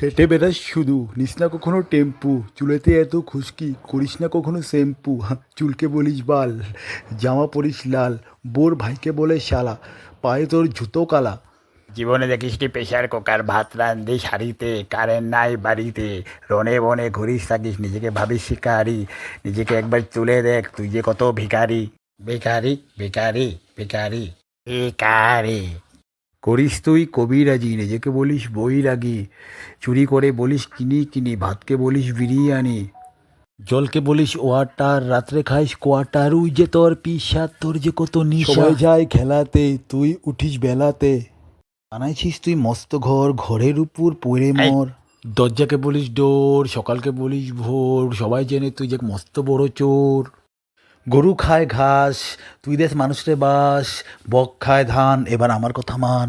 হেঁটে বেড়াস শুধু, নিস না কখনো টেম্পু। চুলেতে এত খুশকি, করিস না কখনো শ্যাম্পু। চুলকে বলিস বাল, জামা পরিস লাল, বোর ভাইকে বলে শালা, পায়ে তোর জুতো কালা। জীবনে দেখিসটি প্রেশার কুকার ভাত রান্ধি শাড়িতে, কারেন্ট নাই বাড়িতে, রনে বনে ঘুরিস থাকিস, নিজেকে ভাবিস শিকারি, নিজেকে একবার তুলে দেখ, তুই যে কত ভিখারি। ভিখারি ভিখারি ভিখারি। ভিখারি। করিস তুই কবিরাজি নিজেকে বলিস বৈরাগী চুরি করে বলিস কিনি কিনি ভাতকে বলিস বিরিয়ানি জলকে বলিস ওয়াটার রাত্রে খাইস কোয়াটার উই যে তোর পিসা তোর যে কত নিশা যায় খেলাতে তুই উঠিস বেলাতে বানাইছিস তুই মস্ত ঘর ঘরের উপর পড়ে মর। দরজাকে বলিস ডোর সকালকে বলিস ভোর সবাই জেনে তুই যে মস্ত বড় চোর। গরু খায় ঘাস তুই দেশ মানুষরে বাস বক খায় ধান এবার আমার কথা মান।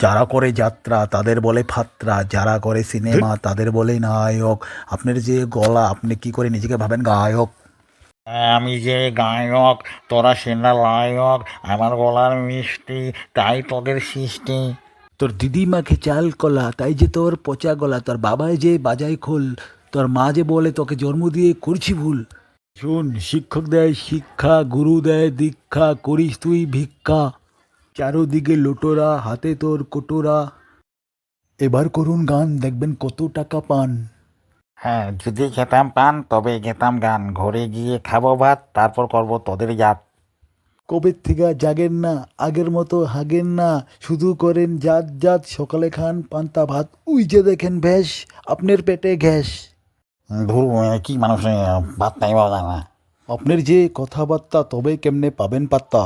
যারা করে যাত্রা তাদের বলে ফাত্রা যারা করে সিনেমা তাদের বলে নায়ক। আপনার যে গলা আপনি কি করে নিজেকে ভাবেন গায়ক? আমি যে গায়ক তোরা সেনা লায়ক আমার গলার মিষ্টি তাই তোদের সৃষ্টি। তোর দিদিমাকে চাল কলা তাই যে তোর পচা গলা তোর বাবাই যে বাজাই খোল তোর মা যে বলে তোকে জন্ম দিয়ে করছি ভুল। শুন শিক্ষক দেয় শিক্ষা গুরু দেয় দীক্ষা করিস তুই ভিক্ষা। চারোদিকে লোটোরা হাতে তোর কোটোরা। এবার করুন গান দেখবেন কত টাকা পান। হ্যাঁ যদি খেতাম পান তবে খেতাম গান। ঘরে গিয়ে খাব ভাত তারপর করব তোদের জাত। কবে থেকে জাগেন না আগের মতো হাগেন না। শুধু করেন জাত জাত সকালে খান পান্তা ভাত। উই যে দেখেন ভ্যাস আপনার পেটে গ্যাস ধুর কি মানুষ ভাত নাই পাওয়া যায় না আপনার যে কথাবার্তা তবে কেমনে পাবেন পাত্তা?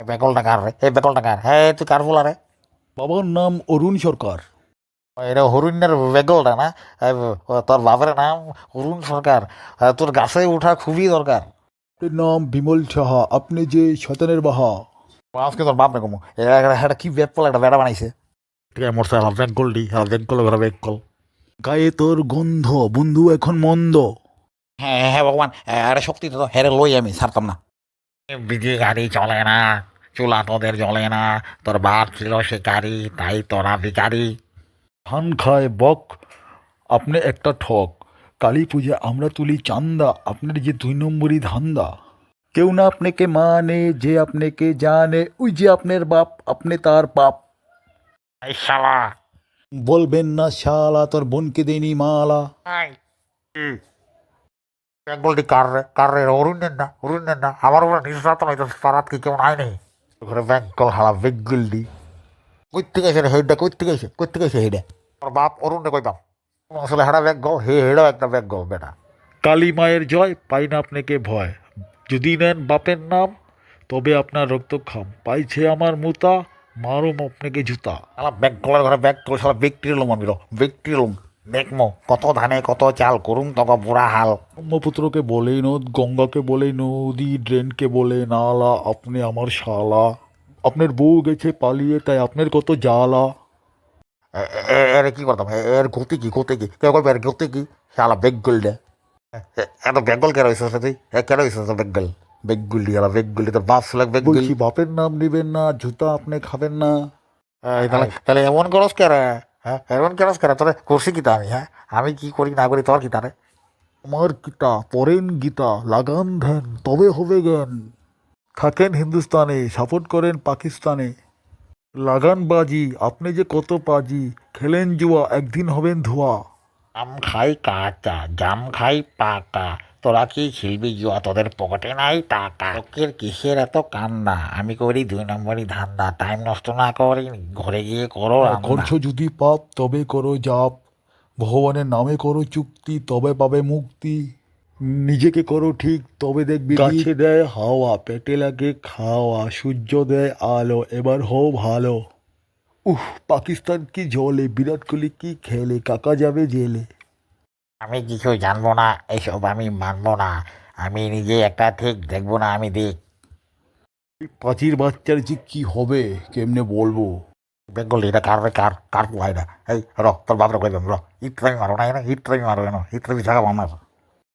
বেকল টাকার রে এই বেকল টাকার। হ্যাঁ তুই কার ফুলা রে? বাবার নাম অরুণ সরকার। এটা হরুণের বেগলটা না? তোর বাবার নাম হরুণ সরকার। তোর গাছে ওঠা খুবই দরকার। আপনার নাম বিমল সাহা আপনি যে শতানের বাহা। আজকে তোর বাপ রে কমু। এটা কি বেট পল একটা বেড়া বানাইছে। ঠিক আছে মোটর সাইকেল ব্যাগ গোল্ডি হ্যাঁ ব্যাগ কল ব্যাগ কল গায়ে তোর গন্ধ বন্ধু এখন মন্দ। হ্যাঁ হ্যাঁ ভগবান আরে শক্তি তো হেরে লই আমি ছাড়তাম না। বিজি গাড়ি চলে না চুলা তোদের জ্বলে না তোর বাপ ছিল শিকারি তাই তোরা ভিকারি ধান খায় বক আপনি একটা ঠক। কালী পূজা আমরা তুলি চান্দা আপনার যে দুই নম্বরই ধান্দা। কেউ না আপনাকে মানে যে আপনাকে জানে ওই যে আপনার বাপ আপনি তার বাপ। এই শালা বলবেন না শালা তোর বোনকে দেনি মালা। বেঙ্গলটি কার রে কার রে? অরুণের না অরুণের না। আমার উপরে নির্যাতন হইতো তারাত কি কেমন? আয় নেই ঘরে বেঙ্গল হালা বেঙ্গলটি কই থেকে এসে হেডটা কই থেকে এসে কই থেকে এসে হেডে তোর বাপ অরুণ রে কই বাপ? আসলে হেডা বেঙ্গল হে হেডাও একটা বেঙ্গল বেটা। কালী মায়ের জয় পাই না আপনাকে ভয়। যদি নেন বাপের নাম তবে আপনার রক্ত খাম। পাইছে আমার মুতা মারুম আপনাকে জুতা। শালা ব্যাগ কলার ঘরে ব্যাগ কল শালা ব্যক্তির লোম আমি ব্যক্তির লোম। দেখমো কত ধানে কত চাল করুম তক বুড়া হাল। ব্রহ্মপুত্রকে বলে নদ গঙ্গাকে বলে নদী ড্রেনকে বলে নালা আপনি আমার শালা। আপনার বউ গেছে পালিয়ে তাই আপনার কত জ্বালা। এর কি করতাম? এর গতি কি গতি কি? কেউ করবে এর গতি কি? শালা বেগগুল দে এত বেঙ্গল কেন হয়েছে তুই কেন হয়েছে বেঙ্গল বেগগুলি শালা বেগগুলি তোর বাপ ছিল বেগগুলি বলছি বাপের নাম নেবেন না জুতা আপনি খাবেন না। তাহলে তাহলে এমন করস কে রে? হ্যাঁ এমন করস কে রে? তোরে করছি কি তা আমি হ্যাঁ? আমি কি করি না করি তোর কি তারে আমার গীতা পড়েন গীতা লাগান ধ্যান তবে হবে জ্ঞান। থাকেন হিন্দুস্তানে সাপোর্ট করেন পাকিস্তানে। লাগান বাজি আপনি যে কত পাজি খেলেন জুয়া একদিন হবেন ধোয়া। জাম খাই কাঁচা জাম খাই পাকা তোরা কি খেলবি জুয়া? তোদের পকেটে নাই টাকা। লোকের কিসের এত কান্না? আমি করি দুই নম্বরই ধান্দা। টাইম নষ্ট না করি ঘরে গিয়ে করো করছ যদি পাপ তবে করো জাপ। ভগবানের নামে করো চুক্তি তবে পাবে মুক্তি। নিজেকে করো ঠিক তবে দেখবি গাছে দেয় হাওয়া পেটে লাগে খাওয়া সূর্য দেয় আলো এবার হও ভালো। উহ পাকিস্তান কি জলে বিরাট কোহলি কি খেলে কাকা যাবে জেলে। আমি কিছু জানব না এসব আমি মানবো না। আমি নিজে একটা ঠিক দেখব না আমি দেখ। পাঁচির বাচ্চার যে কি হবে কেমনে বলব? বেঙ্গল এটা কার রে কার কার পোহাই না এই র তোর কই কইবেন র। ইত্রামি মারো না ইত্রামি মারো না ইট্রাই থাকা আমার।